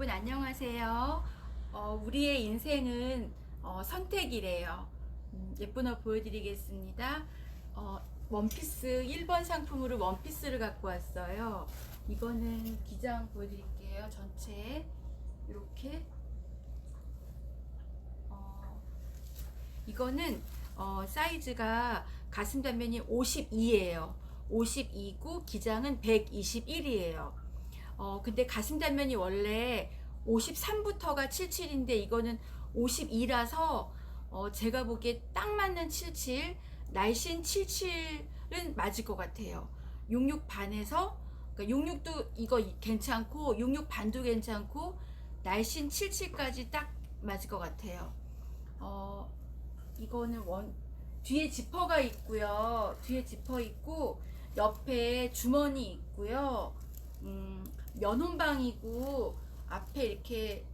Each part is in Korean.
여러분 안녕하세요. 어, 우리의 인생은 어, 선택이래요. 음, 예쁜 옷 보여드리겠습니다. 어, 원피스 1번 상품으로 원피스를 갖고 왔어요. 이거는 기장 보여드릴게요. 전체 이렇게 어, 이거는 어, 사이즈가 가슴 단면이 52예요. 52고 기장은 121이에요. 어, 근데 가슴 단면이 원래 53부터가 77인데 이거는 52라서 어, 제가 보기에 딱 맞는 77, 날씬 77은 맞을 것 같아요. 66 반에서 그러니까 66도 이거 괜찮고 66 반도 괜찮고 날씬 77까지 딱 맞을 것 같아요. 어, 이거는 원 뒤에 지퍼가 있고요. 뒤에 지퍼 있고 옆에 주머니 있고요. 음, 면혼방이고 앞에 이렇게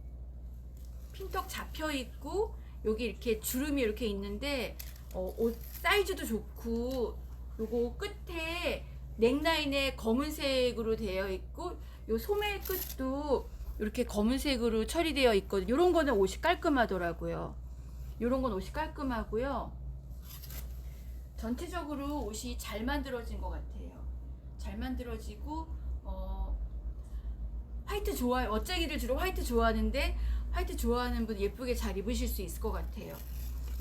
핀턱 잡혀 있고 여기 이렇게 주름이 이렇게 있는데 어, 옷 사이즈도 좋고 요거 끝에 넥라인에 검은색으로 되어 있고 요 소매 끝도 이렇게 검은색으로 처리되어 있거든요. 요런 거는 옷이 깔끔하더라고요. 요런 건 옷이 깔끔하고요. 전체적으로 옷이 잘 만들어진 것 같아요. 잘 만들어지고 어, 화이트 좋아요. 어짜기를 주로 화이트 좋아하는데 화이트 좋아하는 분 예쁘게 잘 입으실 수 있을 것 같아요.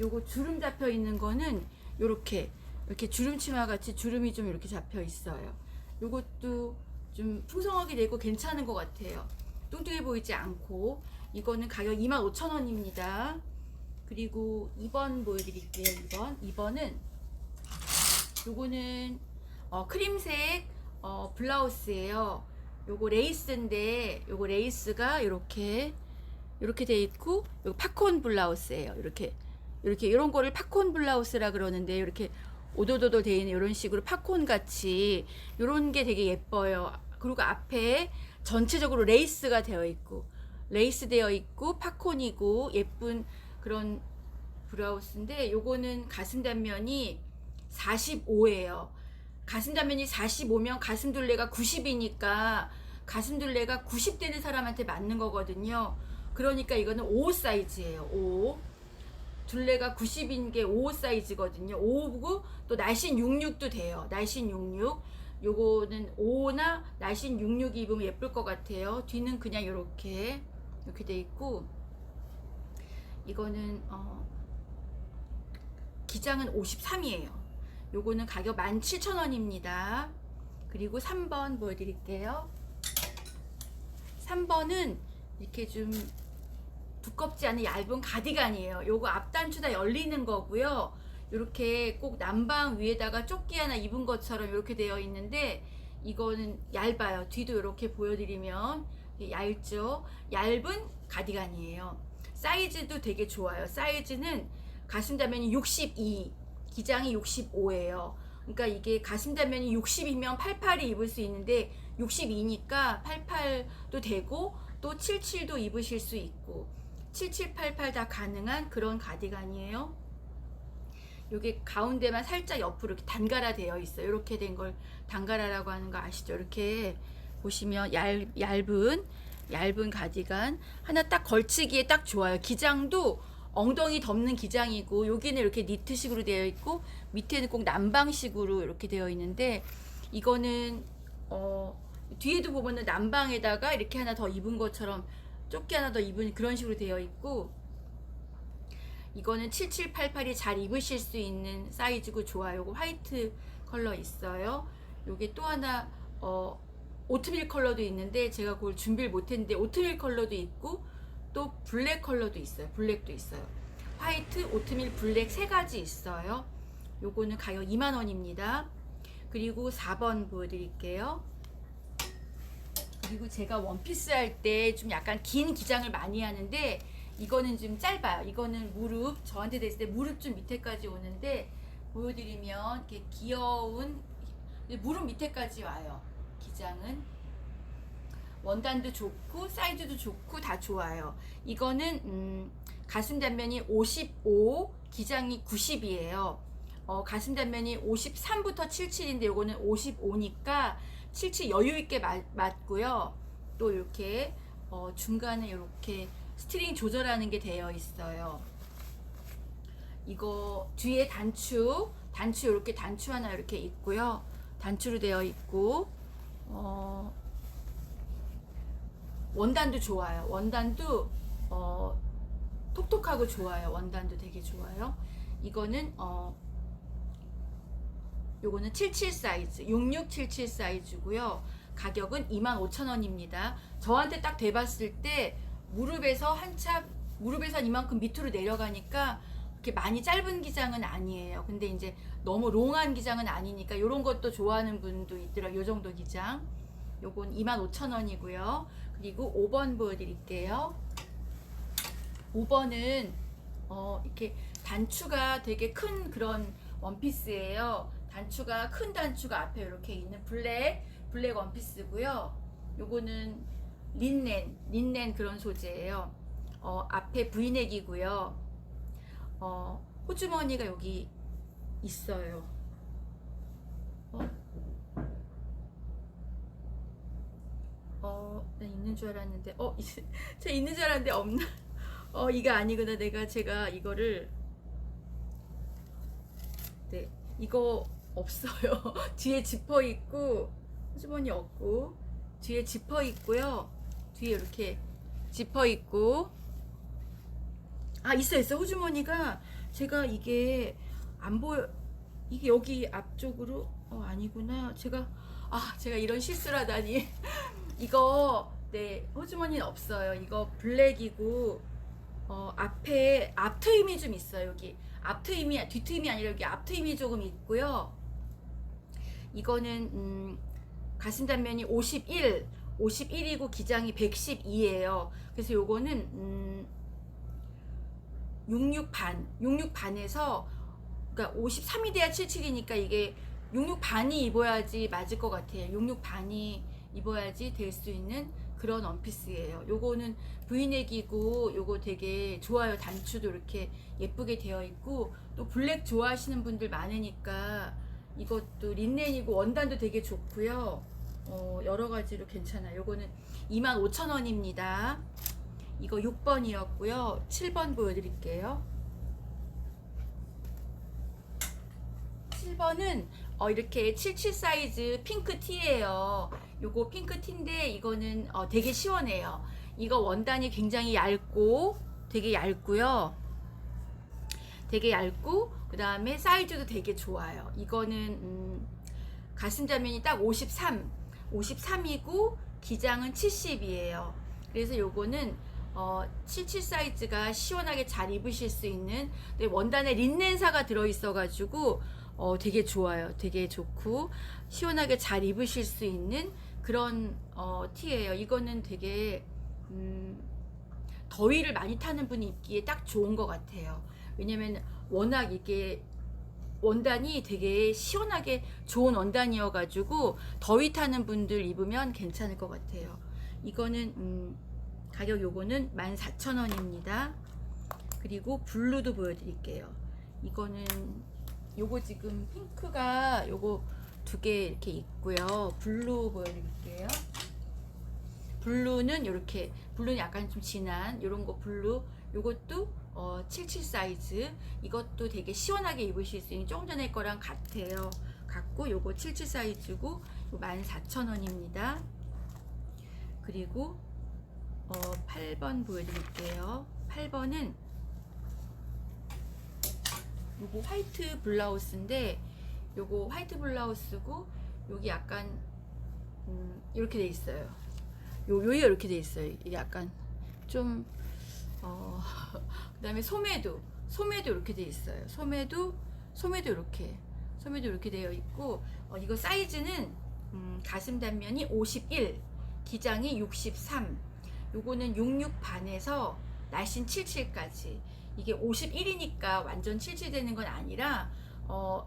요거 주름 잡혀 있는 거는 요렇게 이렇게 주름 치마 같이 주름이 좀 이렇게 잡혀 있어요. 요것도 좀 풍성하게 되고 괜찮은 것 같아요. 뚱뚱해 보이지 않고 이거는 가격 25,000원입니다. 그리고 2번 보여드릴게요. 2번 2번은 요거는 어, 크림색 어, 블라우스예요. 요거 레이스인데 요거 레이스가 이렇게 이렇게 돼 있고 요거 팝콘 블라우스예요. 이렇게 이렇게 이런 거를 팝콘 블라우스라 그러는데 이렇게 오도도도 돼 있는 이런 식으로 팝콘 같이 이런 게 되게 예뻐요. 그리고 앞에 전체적으로 레이스가 되어 있고 레이스 되어 있고 팝콘이고 예쁜 그런 블라우스인데 요거는 가슴 단면이 45예요. 가슴 단면이 45면 가슴 둘레가 90이니까 가슴 둘레가 90 되는 사람한테 맞는 거거든요. 그러니까 이거는 5 사이즈예요. 5. 둘레가 90인 게 5 사이즈거든요. 5고 또 날씬 66도 돼요. 날씬 66. 요거는 5나 날씬 66 입으면 예쁠 것 같아요. 뒤는 그냥 이렇게 이렇게 돼 있고 이거는 어 기장은 53이에요. 요거는 가격 17,000원입니다. 그리고 3번 보여드릴게요. 3번은 이렇게 좀 두껍지 않은 얇은 가디건이에요. 요거 앞단추 다 열리는 거고요. 이렇게 꼭 남방 위에다가 조끼 하나 입은 것처럼 이렇게 되어 있는데 이거는 얇아요. 뒤도 이렇게 보여드리면 얇죠. 얇은 가디건이에요. 사이즈도 되게 좋아요. 사이즈는 가슴 단면이 62, 기장이 65예요. 그러니까 이게 가슴 단면이 60이면 88이 입을 수 있는데 62니까 88도 되고 또 77도 입으실 수 있고 77, 88 다 가능한 그런 가디건이에요. 요게 가운데만 살짝 옆으로 이렇게 단가라 되어 있어요. 이렇게 된 걸 단가라라고 하는 거 아시죠? 이렇게 보시면 얇, 얇은 얇은 가디건 하나 딱 걸치기에 딱 좋아요. 기장도 엉덩이 덮는 기장이고 여기는 이렇게 니트식으로 되어 있고 밑에는 꼭 남방식으로 이렇게 되어 있는데 이거는 어 뒤에도 보면은 남방에다가 이렇게 하나 더 입은 것처럼 조끼 하나 더 입은 그런 식으로 되어 있고 이거는 7788이 잘 입으실 수 있는 사이즈고 좋아요. 요거 화이트 컬러 있어요. 요게 또 하나 어 오트밀 컬러도 있는데 제가 그걸 준비를 못했는데 오트밀 컬러도 있고 또 블랙 컬러도 있어요. 블랙도 있어요. 화이트, 오트밀, 블랙 세 가지 있어요. 요거는 가격 2만 원입니다. 그리고 4번 보여드릴게요. 그리고 제가 원피스 할 때 좀 약간 긴 기장을 많이 하는데 이거는 좀 짧아요. 이거는 무릎 저한테 됐을 때 무릎 좀 밑에까지 오는데 보여드리면 이렇게 귀여운 무릎 밑에까지 와요. 기장은 원단도 좋고 사이즈도 좋고 다 좋아요. 이거는 음, 가슴 단면이 55, 기장이 90이에요. 어, 가슴 단면이 53부터 77인데 요거는 55니까 77 여유 있게 맞, 맞고요. 또 이렇게 어, 중간에 이렇게 스트링 조절하는 게 되어 있어요. 이거 뒤에 단추, 단추 이렇게 단추 하나 이렇게 있고요. 단추로 되어 있고 어, 원단도 좋아요. 원단도 어, 톡톡하고 좋아요. 원단도 되게 좋아요. 이거는 어, 요거는 77 사이즈, 6677 사이즈고요. 가격은 25,000원입니다. 저한테 딱 돼봤을 때 무릎에서 한참 무릎에서 이만큼 밑으로 내려가니까 그렇게 많이 짧은 기장은 아니에요. 근데 이제 너무 롱한 기장은 아니니까 이런 것도 좋아하는 분도 있더라고요. 요 정도 기장. 요건 25,000원이고요. 그리고 5번 보여드릴게요. 5번은 어, 이렇게 단추가 되게 큰 그런 원피스예요. 단추가 큰 단추가 앞에 이렇게 있는 블랙 블랙 원피스고요. 요거는 린넨 린넨 그런 소재예요. 어, 앞에 브이넥이고요. 어, 호주머니가 여기 있어요. 어, 나 있는 줄 알았는데, 어, 있- 저 있는 줄 알았는데 없나? 어, 이거 아니구나. 내가 제가 이거를 네, 이거 없어요. 뒤에 지퍼 있고 호주머니 없고 뒤에 지퍼 있고요. 뒤에 이렇게 지퍼 있고 아 있어 있어 호주머니가 제가 이게 안 보여 이게 여기 앞쪽으로 어 아니구나 제가 아 제가 이런 실수를 하다니 이거 네 호주머니는 없어요. 이거 블랙이고 어 앞에 앞 트임이 좀 있어요 여기. 앞 트임이 뒤 트임이 아니라 여기 앞 트임이 조금 있고요. 이거는 음, 가슴 단면이 51 51이고 기장이 112예요. 그래서 요거는 음, 66 반, 66 반에서 그러니까 53이 돼야 77이니까 이게 66 반이 입어야지 맞을 것 같아요. 66 반이 입어야지 될 수 있는 그런 원피스예요. 요거는 브이넥이고 요거 되게 좋아요. 단추도 이렇게 예쁘게 되어 있고 또 블랙 좋아하시는 분들 많으니까 이것도 린넨이고 원단도 되게 좋고요. 어, 여러 가지로 괜찮아요. 요거는 25,000원입니다. 이거 6번이었고요. 7번 보여드릴게요. 7번은 어, 이렇게 77 사이즈 핑크 티예요. 요거 핑크 티인데 이거는 어, 되게 시원해요. 이거 원단이 굉장히 얇고 되게 얇고요. 되게 얇고 그 다음에 사이즈도 되게 좋아요. 이거는 음, 가슴 자면이 딱 53, 53이고 기장은 70이에요. 그래서 요거는 어, 77 사이즈가 시원하게 잘 입으실 수 있는 원단에 린넨사가 들어있어가지고 어, 되게 좋아요. 되게 좋고 시원하게 잘 입으실 수 있는 그런 어, 티예요. 이거는 되게 음, 더위를 많이 타는 분이 입기에 딱 좋은 것 같아요. 왜냐면 워낙 이게 원단이 되게 시원하게 좋은 원단이어가지고 더위 타는 분들 입으면 괜찮을 것 같아요. 이거는 음, 가격 요거는 14,000원입니다. 그리고 블루도 보여드릴게요. 이거는 요거 지금 핑크가 요거 두 개 이렇게 있고요. 블루 보여드릴게요. 블루는 이렇게 블루는 약간 좀 진한 요런 거 블루 요것도 어, 77 사이즈 이것도 되게 시원하게 입으실 수 있는 조금 전에 거랑 같아요. 같고 요거 77 사이즈고 14,000원입니다. 그리고 어, 8번 보여드릴게요. 8번은 요거 화이트 블라우스인데 요거 화이트 블라우스고 여기 약간 음, 이렇게 돼 있어요. 요 요이 이렇게 돼 있어요. 이게 약간 좀 어, 그다음에 소매도 소매도 이렇게 돼 있어요. 소매도 소매도 이렇게 소매도 이렇게 되어 있고 어, 이거 사이즈는 음, 가슴 단면이 51, 기장이 63. 요거는 66 반에서 날씬 77까지. 이게 51이니까 완전 77 되는 건 아니라 어,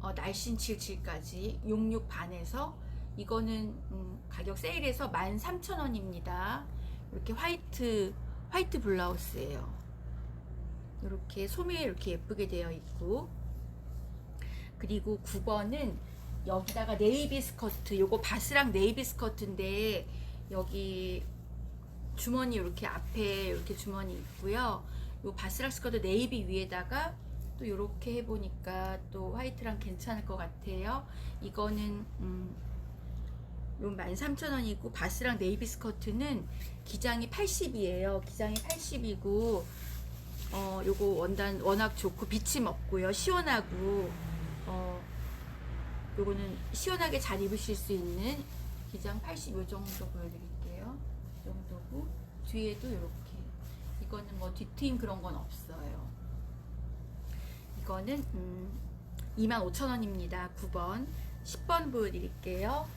어, 날씬 77까지 66 반에서 이거는 음, 가격 세일해서 13,000원입니다. 이렇게 화이트 화이트 블라우스예요. 이렇게 소매 이렇게 예쁘게 되어 있고 그리고 9번은 여기다가 네이비 스커트 요거 바스랑 네이비 스커트인데 여기 주머니 이렇게 앞에 이렇게 주머니 있고요. 요 바스락 스커트 네이비 위에다가 또 이렇게 해보니까 또 화이트랑 괜찮을 것 같아요. 이거는 음, 요 13,000원이고 바스랑 네이비 스커트는 기장이 80이에요. 기장이 80이고 어 요거 원단 워낙 좋고 비침 없고요. 시원하고 어 요거는 시원하게 잘 입으실 수 있는 기장 80 요 정도 보여드릴게요. 이 정도고 뒤에도 이렇게 이거는 뭐 뒤트임 그런 건 없어요. 이거는 음, 25,000원입니다. 9번 10번 보여드릴게요.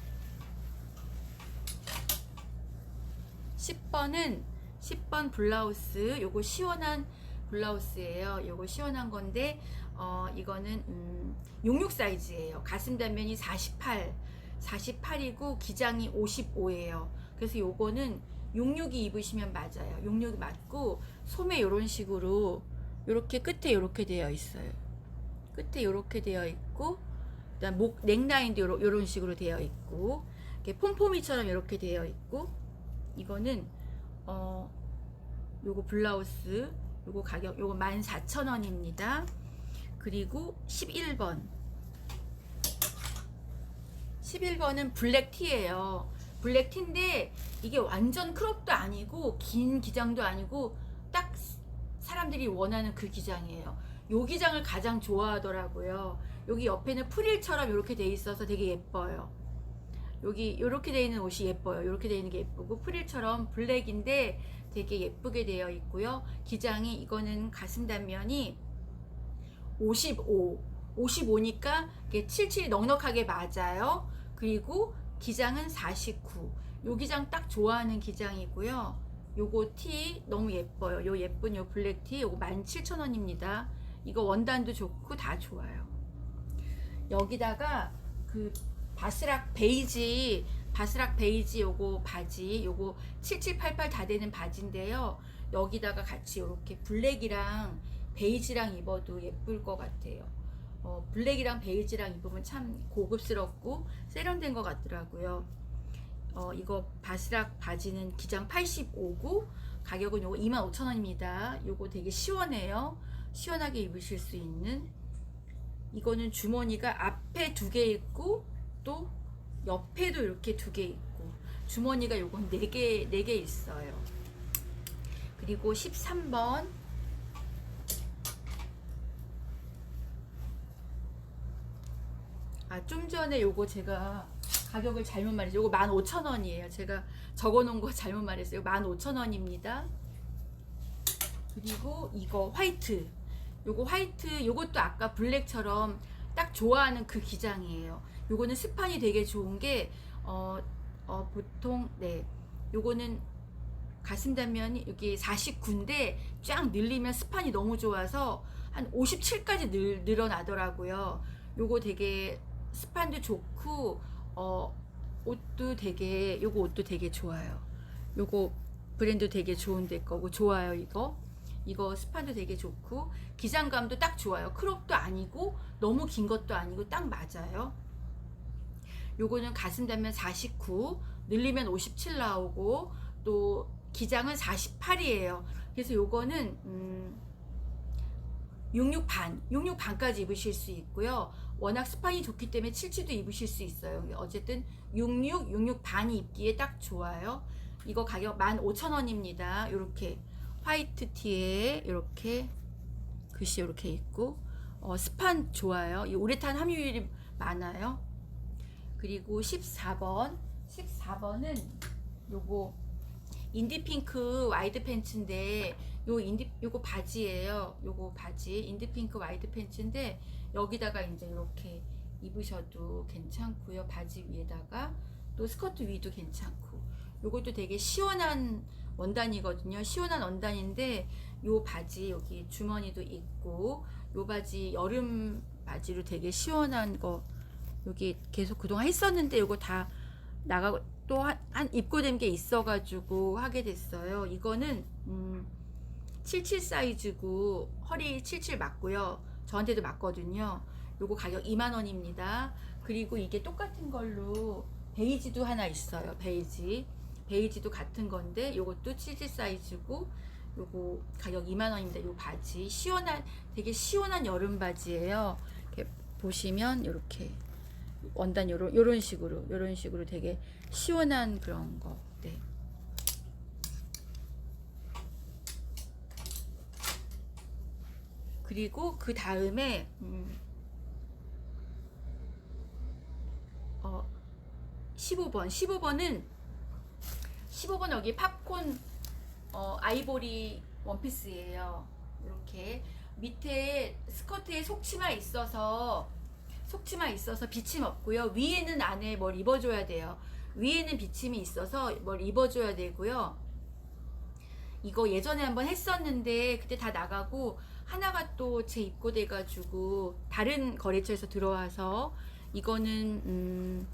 10번은 10번 블라우스 요거 시원한 블라우스예요. 요거 시원한 건데 어 이거는 음, 66 사이즈예요. 가슴 단면이 48 48이고 기장이 55예요. 그래서 요거는 66이 입으시면 맞아요. 66이 맞고 소매 요런 식으로 요렇게 끝에 요렇게 되어 있어요. 끝에 요렇게 되어 있고 그다음 목 넥라인도 요런 식으로 되어 있고 이렇게 폼폼이처럼 이렇게 되어 있고 이거는 어 요거 블라우스 요거 가격 요거 14,000원입니다. 그리고 11번 11번은 블랙티예요. 블랙티인데 이게 완전 크롭도 아니고 긴 기장도 아니고 딱 사람들이 원하는 그 기장이에요. 요 기장을 가장 좋아하더라고요. 여기 옆에는 프릴처럼 이렇게 돼 있어서 되게 예뻐요. 여기 이렇게 돼 있는 옷이 예뻐요. 이렇게 돼 있는 게 예쁘고 프릴처럼 블랙인데 되게 예쁘게 되어 있고요. 기장이 이거는 가슴 단면이 55, 55니까 이게 77 넉넉하게 맞아요. 그리고 기장은 49. 요 기장 딱 좋아하는 기장이고요. 요거 티 너무 예뻐요. 요 예쁜 요 블랙 티 요거 17,000원입니다. 이거 원단도 좋고 다 좋아요. 여기다가 그 바스락 베이지 바스락 베이지 요거 바지 요거 7788 다 되는 바지인데요. 여기다가 같이 이렇게 블랙이랑 베이지랑 입어도 예쁠 것 같아요. 어, 블랙이랑 베이지랑 입으면 참 고급스럽고 세련된 것 같더라고요. 어, 이거 바스락 바지는 기장 85고 가격은 요거 25,000원입니다. 요거 되게 시원해요. 시원하게 입으실 수 있는 이거는 주머니가 앞에 두 개 있고 또 옆에도 이렇게 두 개 있고 주머니가 요건 네개네개 있어요. 그리고 13번 아 좀 전에 요거 제가 가격을 잘못 말했어요. 요거 15,000원이에요. 제가 적어 놓은 거 잘못 말했어요. 15,000원입니다. 그리고 이거 화이트. 요거 화이트 요것도 아까 블랙처럼 딱 좋아하는 그 기장이에요. 요거는 스판이 되게 좋은 게 어, 어 보통 네. 요거는 가슴 단면이 여기 49인데 쫙 늘리면 스판이 너무 좋아서 한 57까지 늘, 늘어나더라고요. 요거 되게 스판도 좋고 어 옷도 되게 요거 옷도 되게 좋아요. 요거 브랜드 되게 좋은데 거고 좋아요 이거. 이거 스판도 되게 좋고 기장감도 딱 좋아요. 크롭도 아니고 너무 긴 것도 아니고 딱 맞아요. 요거는 가슴 단면 49, 늘리면 57 나오고 또 기장은 48이에요. 그래서 요거는 음, 66 반, 66 반까지 입으실 수 있고요. 워낙 스판이 좋기 때문에 77도 입으실 수 있어요. 어쨌든 66, 66 반이 입기에 딱 좋아요. 이거 가격 15,000원입니다. 이렇게 화이트 티에 이렇게 글씨 이렇게 있고 어, 스판 좋아요. 이 우레탄 함유율이 많아요. 그리고 14번, 14번은 요거 인디핑크 와이드 팬츠인데 요 인디 요거 바지예요. 요거 바지 인디핑크 와이드 팬츠인데 여기다가 이제 이렇게 입으셔도 괜찮고요. 바지 위에다가 또 스커트 위도 괜찮고 요것도 되게 시원한 원단이거든요. 시원한 원단인데 요 바지 여기 주머니도 있고 요 바지 여름 바지로 되게 시원한 거 여기 계속 그동안 했었는데 요거 다 나가고 또한 입고 된 게 있어가지고 하게 됐어요. 이거는 음, 77 사이즈고 허리 77 맞고요. 저한테도 맞거든요. 요거 가격 2만 원입니다. 그리고 이게 똑같은 걸로 베이지도 하나 있어요. 베이지. 베이지도 같은 건데 요것도 7지 사이즈고 요거 가격 2만 원입니다. 요 바지 시원한 되게 시원한 여름 바지예요. 이렇게 보시면 이렇게 원단 요런 요런 식으로 요런 식으로 되게 시원한 그런 거. 네. 그리고 그 다음에 음, 어 15번 15번은 15번 여기 팝콘 어, 아이보리 원피스예요. 이렇게 밑에 스커트에 속치마 있어서 속치마 있어서 비침 없고요. 위에는 안에 뭘 입어줘야 돼요. 위에는 비침이 있어서 뭘 입어줘야 되고요. 이거 예전에 한번 했었는데 그때 다 나가고 하나가 또 재입고돼 가지고 다른 거래처에서 들어와서 이거는 음,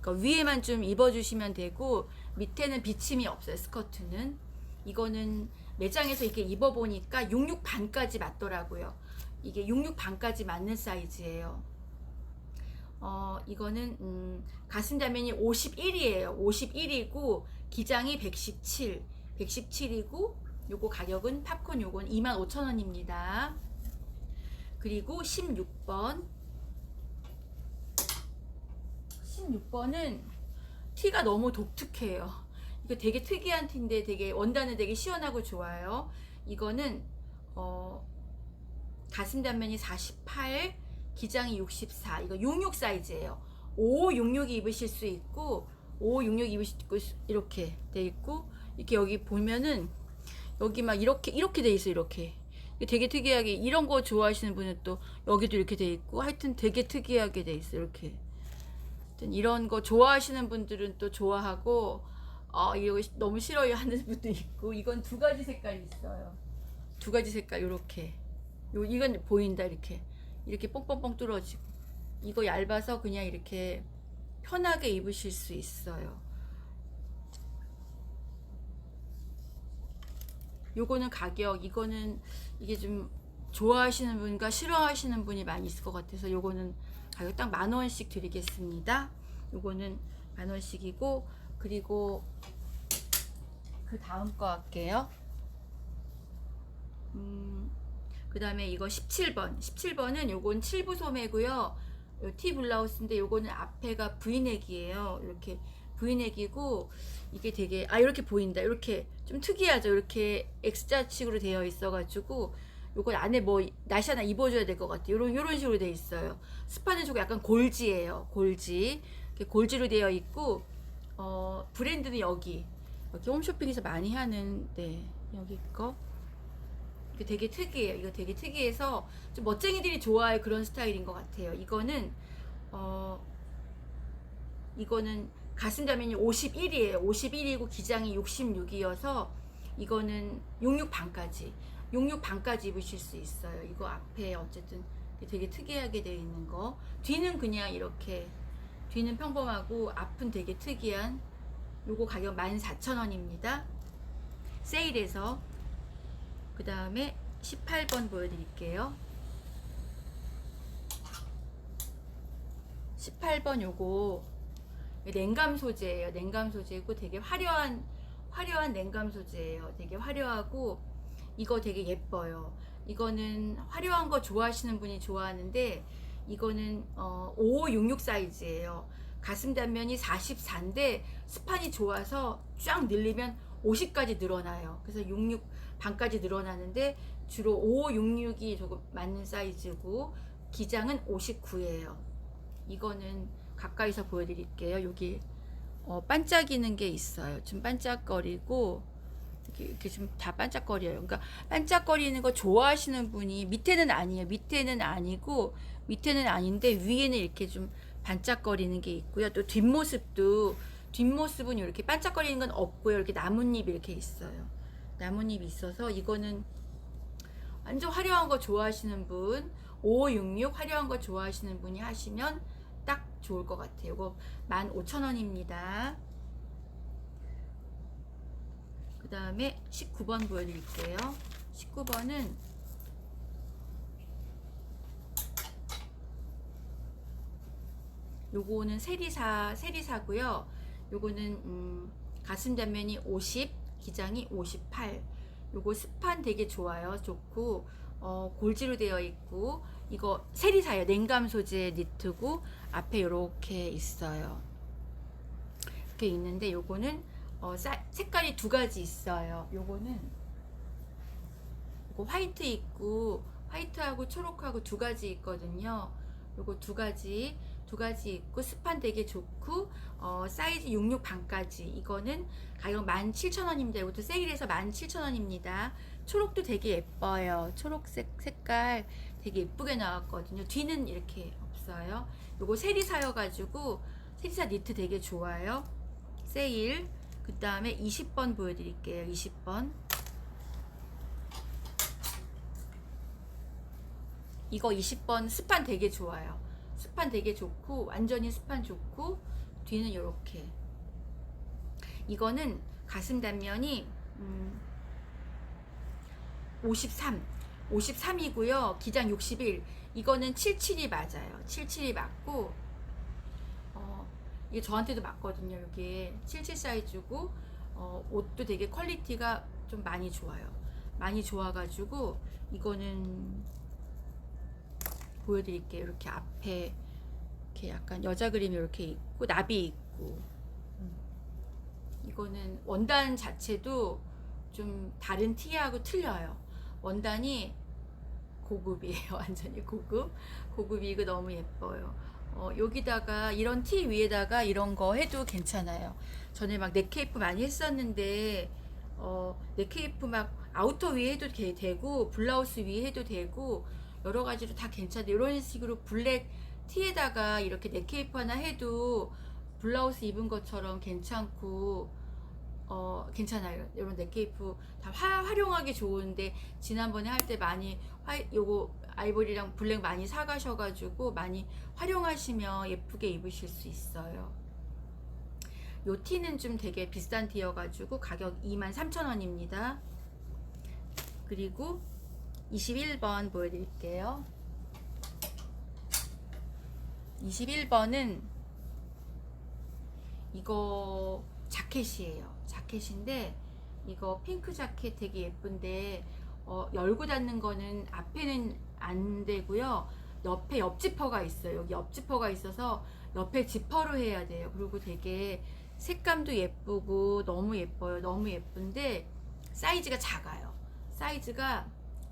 그러니까 위에만 좀 입어주시면 되고 밑에는 비침이 없어요 스커트는. 이거는 매장에서 이렇게 입어보니까 66 반까지 맞더라고요. 이게 66 반까지 맞는 사이즈예요. 어 이거는 음, 가슴 다면이 51이에요. 51이고 기장이 117 117이고 요거 가격은 팝콘 요건 25,000원입니다 그리고 16번 16번은 티가 너무 독특해요. 이거 되게 특이한 티인데 되게 원단은 되게 시원하고 좋아요. 이거는 어 가슴 단면이 48, 기장이 64. 이거 66 사이즈예요. 566 입으실 수 있고 566 입으실 수 있고 이렇게 돼 있고 이렇게 여기 보면은 여기 막 이렇게 이렇게 돼 있어 이렇게. 되게 특이하게 이런 거 좋아하시는 분은 또 여기도 이렇게 돼 있고 하여튼 되게 특이하게 돼 있어 이렇게. 이런 거 좋아하시는 분들은 또 좋아하고 어 이거 시- 너무 싫어요 하는 분도 있고 이건 두 가지 색깔이 있어요. 두 가지 색깔 요렇게. 요 이건 보인다 이렇게. 이렇게 뽕뽕뽕 뚫어지고. 이거 얇아서 그냥 이렇게 편하게 입으실 수 있어요. 요거는 가격, 이거는 이게 좀 좋아하시는 분과 싫어하시는 분이 많이 있을 것 같아서 요거는 가격 딱 만 원씩 드리겠습니다. 요거는 만 원씩이고 그리고 그 다음 거 할게요. 음, 그 다음에 이거 17번. 17번은 요건 7부 소매고요. 요 티 블라우스인데 요거는 앞에가 브이넥이에요. 이렇게 브이넥이고 이게 되게 아 이렇게 보인다. 이렇게 좀 특이하죠. 이렇게 X자식으로 되어 있어가지고 요건 안에 뭐 나시 하나 입어줘야 될 것 같아요. 요런 요런 식으로 되어 있어요. 스파는 저거 약간 골지예요. 골지. 골지로 되어 있고 어 브랜드는 여기 여기 홈쇼핑에서 많이 하는 네 여기 거. 이게 되게 특이해요. 이거 되게 특이해서 좀 멋쟁이들이 좋아할 그런 스타일인 것 같아요. 이거는 어 이거는 가슴 다면이 51이에요. 51이고 기장이 66이어서 이거는 66 반까지 66 반까지 입으실 수 있어요. 이거 앞에 어쨌든 되게 특이하게 되어 있는 거. 뒤는 그냥 이렇게 뒤는 평범하고 앞은 되게 특이한 요거 가격 14,000원입니다. 세일해서 그 다음에 18번 보여드릴게요. 18번 요거 냉감 소재예요. 냉감 소재고 되게 화려한 화려한 냉감 소재예요. 되게 화려하고 이거 되게 예뻐요. 이거는 화려한 거 좋아하시는 분이 좋아하는데 이거는 어, 5566 사이즈예요. 가슴 단면이 44인데 스판이 좋아서 쫙 늘리면 50까지 늘어나요. 그래서 66 반까지 늘어나는데 주로 5566이 조금 맞는 사이즈고 기장은 59예요. 이거는 가까이서 보여드릴게요. 여기 어, 반짝이는 게 있어요. 좀 반짝거리고 이렇게, 이렇게 좀 다 반짝거려요. 그러니까 반짝거리는 거 좋아하시는 분이 밑에는 아니에요. 밑에는 아니고 밑에는 아닌데 위에는 이렇게 좀 반짝거리는 게 있고요. 또 뒷모습도 뒷모습은 이렇게 반짝거리는 건 없고요. 이렇게 나뭇잎 이렇게 있어요. 나뭇잎이 있어서 이거는 완전 화려한 거 좋아하시는 분, 5566 화려한 거 좋아하시는 분이 하시면 딱 좋을 것 같아요. 이거 15,000원입니다. 그 다음에 19번 보여드릴게요. 19번은 요거는 세리사, 세리사고요. 요거는 음, 가슴 단면이 50, 기장이 58. 요거 스판 되게 좋아요. 좋고 어, 골지로 되어 있고 이거 세리사예요. 냉감 소재 니트고 앞에 이렇게 있어요. 이렇게 있는데 요거는 어, 사- 색깔이 두 가지 있어요. 요거는 요거 화이트 있고 화이트하고 초록하고 두 가지 있거든요. 요거 두 가지 두 가지 있고 스판 되게 좋고 어, 사이즈 66 반까지 이거는 가격 17,000원입니다. 이것도 세일해서 17,000원입니다. 초록도 되게 예뻐요. 초록색 색깔 되게 예쁘게 나왔거든요. 뒤는 이렇게 없어요. 요거 세리 사여 가지고 세리사 니트 되게 좋아요. 세일. 그 다음에 20번 보여드릴게요. 20번. 이거 20번 스판 되게 좋아요. 스판 되게 좋고 완전히 스판 좋고 뒤는 이렇게. 이거는 가슴 단면이 음, 53, 53이고요. 기장 61. 이거는 77이 맞아요. 77이 맞고 어, 이게 저한테도 맞거든요. 이게 77 사이즈고 어, 옷도 되게 퀄리티가 좀 많이 좋아요. 많이 좋아가지고 이거는 보여드릴게요. 이렇게 앞에 이렇게 약간 여자 그림이 이렇게 있고 나비 있고 음. 이거는 원단 자체도 좀 다른 티하고 틀려요. 원단이 고급이에요. 완전히 고급. 고급이고 너무 예뻐요. 어, 여기다가 이런 티 위에다가 이런 거 해도 괜찮아요. 전에 막 넥케이프 많이 했었는데 어, 넥케이프 막 아우터 위에 해도 되, 되고 블라우스 위에 해도 되고 여러 가지로 다 괜찮아요. 이런 식으로 블랙 티에다가 이렇게 넥케이프 하나 해도 블라우스 입은 것처럼 괜찮고 어 괜찮아요. 이런 넥케이프 다 화, 활용하기 좋은데 지난번에 할 때 많이 화 요거 아이보리랑 블랙 많이 사가셔가지고 많이 활용하시면 예쁘게 입으실 수 있어요. 요 티는 좀 되게 비싼 티여가지고 가격 23,000원입니다. 그리고 21번 보여드릴게요. 21번은 이거 자켓이에요. 자켓인데 이거 핑크 자켓 되게 예쁜데 어, 열고 닫는 거는 앞에는 안 되고요. 옆에 옆 지퍼가 있어요. 여기 옆 지퍼가 있어서 옆에 지퍼로 해야 돼요. 그리고 되게 색감도 예쁘고 너무 예뻐요. 너무 예쁜데 사이즈가 작아요. 사이즈가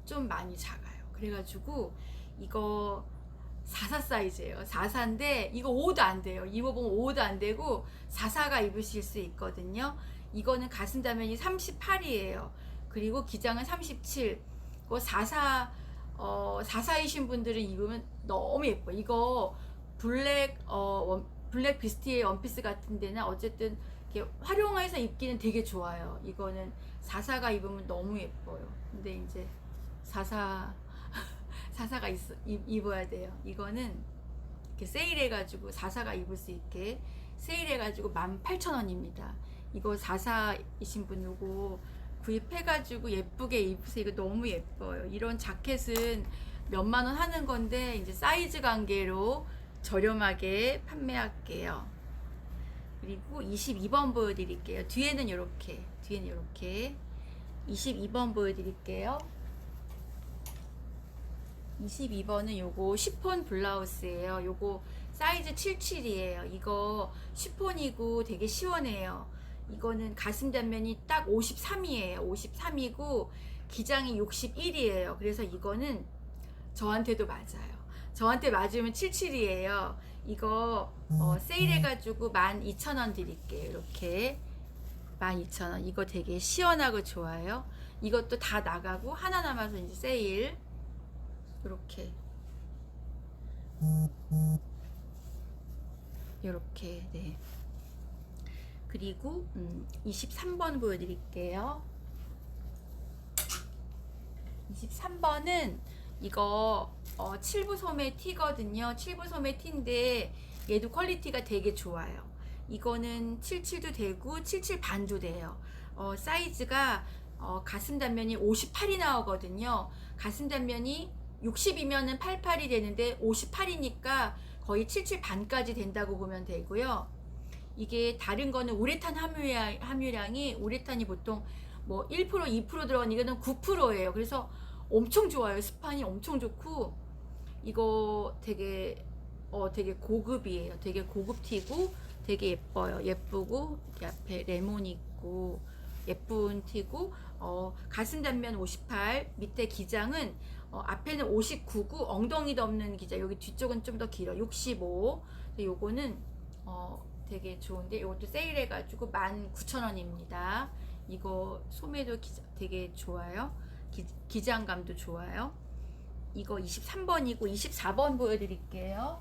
좀 많이 작아요. 그래가지고 이거 44 사이즈예요. 44인데 이거 5도 안 돼요. 입어보면 5도 안 되고 44가 입으실 수 있거든요. 이거는 가슴 다면이 38이에요. 그리고 기장은 37. 그 44, 어, 44이신 분들은 입으면 너무 예뻐. 이거 블랙, 어, 원, 블랙 비스티의 원피스 같은 데는 어쨌든 이렇게 활용해서 입기는 되게 좋아요. 이거는 44가 입으면 너무 예뻐요. 근데 이제 44, 44가 있어, 입, 입어야 돼요. 이거는 이렇게 세일해가지고 44가 입을 수 있게 세일해가지고 18,000원입니다. 이거 44이신 분 요거 구입해가지고 예쁘게 입으세요. 이거 너무 예뻐요. 이런 자켓은 몇만 원 하는 건데 이제 사이즈 관계로 저렴하게 판매할게요. 그리고 22번 보여드릴게요. 뒤에는 이렇게, 뒤에는 이렇게. 22번 보여드릴게요. 22번은 요거 시폰 블라우스예요. 요거 사이즈 77이에요. 이거 시폰이고 되게 시원해요. 이거는 가슴 단면이 딱 53이에요. 53이고 기장이 61이에요. 그래서 이거는 저한테도 맞아요. 저한테 맞으면 77이에요. 이거 어, 세일해가지고 12,000원 드릴게요. 이렇게 12,000원. 이거 되게 시원하고 좋아요. 이것도 다 나가고 하나 남아서 이제 세일. 이렇게 이렇게 네. 그리고 음, 23번 보여드릴게요. 23번은 이거 어, 7부 소매 티거든요. 7부 소매 티인데 얘도 퀄리티가 되게 좋아요. 이거는 77도 되고 77 반도 돼요. 어, 사이즈가 어, 가슴 단면이 58이 나오거든요. 가슴 단면이 60이면은 88이 되는데 58이니까 거의 77 반까지 된다고 보면 되고요. 이게 다른 거는 우레탄 함유량, 함유량이 우레탄이 보통 뭐 1% 2% 들어간 이거는 9%예요. 그래서 엄청 좋아요. 스판이 엄청 좋고 이거 되게 어 되게 고급이에요. 되게 고급 티고 되게 예뻐요. 예쁘고 앞에 레몬 있고 예쁜 티고 어 가슴 단면 58 밑에 기장은 어, 앞에는 59고 엉덩이도 없는 기장 여기 뒤쪽은 좀 더 길어 65 근데 요거는 어 되게 좋은데 이것도 세일해가지고 19,000원입니다. 이거 소매도 기, 되게 좋아요. 기, 기장감도 좋아요. 이거 23번이고 24번 보여드릴게요.